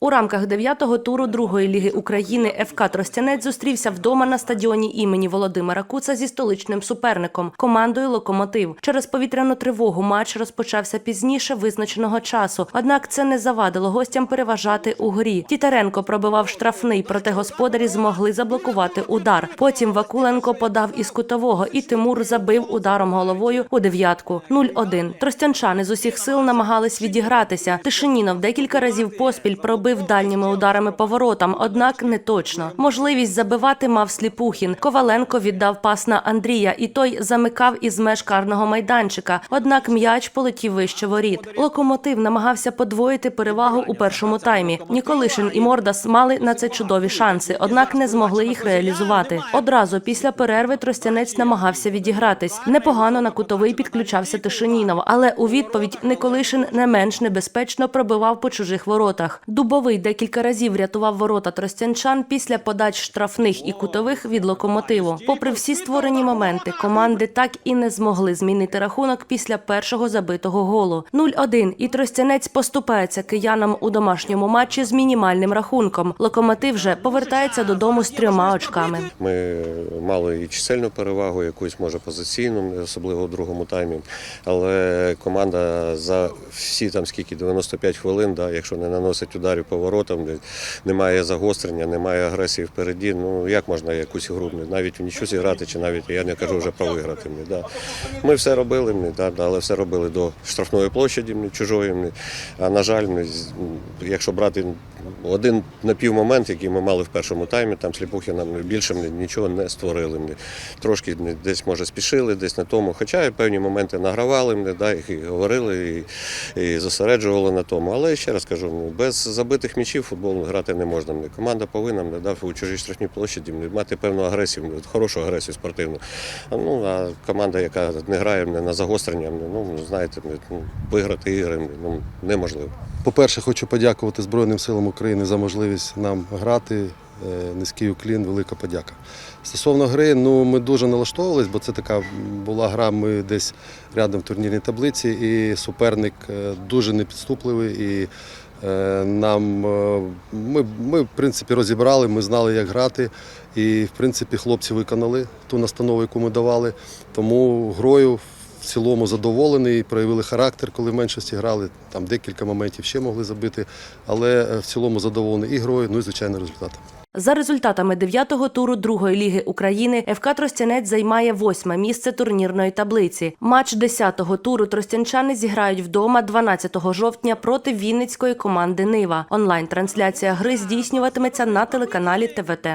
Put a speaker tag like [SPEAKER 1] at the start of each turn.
[SPEAKER 1] У рамках дев'ятого туру другої ліги України ФК Тростянець зустрівся вдома на стадіоні імені Володимира Куца зі столичним суперником командою Локомотив. Через повітряну тривогу матч розпочався пізніше визначеного часу. Однак це не завадило гостям переважати у грі. Тітаренко пробивав штрафний, проте господарі змогли заблокувати удар. Потім Вакуленко подав із кутового, і Тимур забив ударом головою у дев'ятку. 0-1. Тростянчани з усіх сил намагались відігратися. Тишинінов декілька разів поспіль пробив дальніми ударами по воротам, однак не точно. Можливість забивати мав Сліпухін. Коваленко віддав пас на Андрія, і той замикав із меж карного майданчика. Однак м'яч полетів вище воріт. Локомотив намагався подвоїти перевагу у першому таймі. Ніколишин і Мордас мали на це чудові шанси, однак не змогли їх реалізувати. Одразу після перерви Тростянець намагався відігратись. Непогано на кутовий підключався Тишинінов, але у відповідь Николишин не менш небезпечно пробивав по чужих воротах. Дубовий декілька разів рятував ворота тростянчан після подач штрафних і кутових від локомотиву. Попри всі створені моменти, команди так і не змогли змінити рахунок після першого забитого голу. 0-1. І тростянець поступається киянам у домашньому матчі з мінімальним рахунком. Локомотив же повертається додому з трьома очками.
[SPEAKER 2] Ми мали і чисельну перевагу, якусь може позиційну, особливо у другому таймі. Але команда за всі там скільки 95 хвилин, да, якщо не наносить ударів по воротам, де немає загострення, немає агресії впереді. Ну як можна якусь гру навіть в нічого зіграти, чи навіть я не кажу вже про виграти. Да. Ми все робили, да, але все робили до штрафної площаді чужої. А на жаль, якщо брати один напівмомент, який ми мали в першому таймі, там Сліпухи нам більше нічого не створили. Ми трошки десь може спішили, десь на тому. Хоча певні моменти награвали, ми, да, і говорили, і, і зосереджували на тому. Але ще раз кажу, ну, без забитих м'ячів футбол грати не можна. Команда повинна ми, да, у чужій штрафній площаді мати певну агресію, хорошу агресію спортивну. Ну, а команда, яка не грає не на загострення, ну, знаєте, ми, ну, виграти ігри ну, неможливо.
[SPEAKER 3] По-перше, хочу подякувати Збройним силам України за можливість нам грати. Е, Низький уклін, велика подяка. Стосовно гри, ну ми дуже налаштовувались, бо це така була гра. Ми десь рядом в турнірній таблиці, і суперник е, дуже непідступливий. І е, нам ми, ми, в принципі, розібрали, ми знали, як грати. І, в принципі, хлопці виконали ту настанову, яку ми давали. Тому грою цілому задоволений, проявили характер, коли в меншості грали. Там декілька моментів ще могли забити, але е, в цілому задоволений і грою, ну і звичайно результатом.
[SPEAKER 1] За результатами дев'ятого туру другої ліги України ФК Тростянець займає восьме місце турнірної таблиці. Матч десятого туру тростянчани зіграють вдома 12 жовтня проти вінницької команди Нива. Онлайн трансляція гри здійснюватиметься на телеканалі ТВТ.